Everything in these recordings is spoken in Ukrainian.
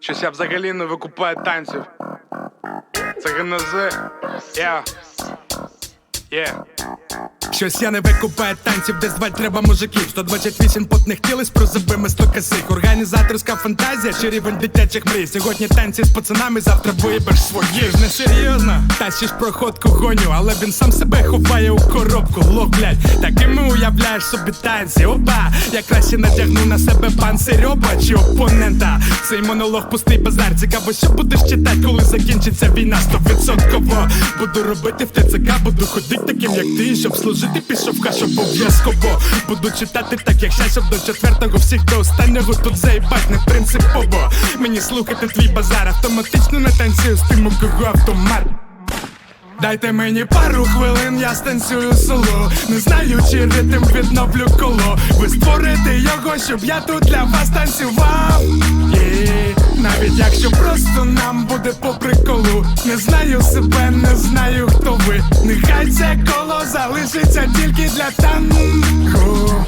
Щось я взагалі не викупаю танців. Це ГНЗ. Yeah. Є. Щось я не викупаю танців, де звать треба мужиків. 128 потних тіл із прозовими сто косих. Організаторська фантазія чи рівень дитячих мрій. Сьогодні танці з пацанами, завтра вибереш своїх Несерйозно, тащиш проходку гоню, але він сам себе ховає у коробку. Лох, блядь, такими уявляєш собі танці. Опа, я краще надягну на себе панцирьоба чи опонента? Цей монолог пустий базар, цікаво, що будеш читати, коли закінчиться війна. Стовідсотково Буду робити в ТЦК, буду ходити таким, як ти, щоб служити, пішов каш обов'язково Буду читати так, як щас, щоб до четвертого всіх до останнього тут заїбать не принципово. Мені слухати твій базар, автоматично не танцюю з тим, у кого автомат. Дайте мені пару хвилин, я станцюю соло. Не знаю, чи ритм відновлю коло. Ви створите його, щоб я тут для вас танцював ви Нехай це коло залишиться тільки для танку.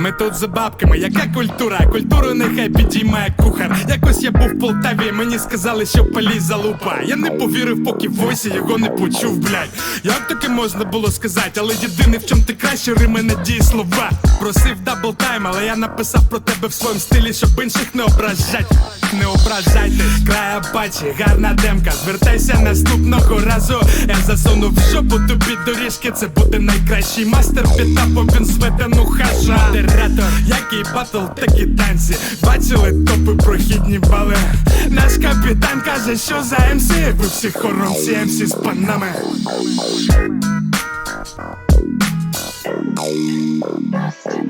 Ми тут за бабками, яка культура? Культуру нехай підіймає кухар. Якось я був в Полтаві, мені сказали, що палі залупа. Я не повірив, поки в його не почув, блядь. Як таке можна було сказати, але єдине, в чому ти краще, рими надії слова. Просив дабл тайм, але я написав про тебе в своєму стилі, щоб інших не ображать. Не ображайте, края бачі, гарна демка. Звертайся наступного разу. Я засуну в жопу тобі доріжки. Це буде найкращий мастер бо він зведе ну Модератор, який батл, такі танці. Бачили топи прохідні бали. Наш капітан каже, що за МС Ви всі хором всі МС з панами. Nothing.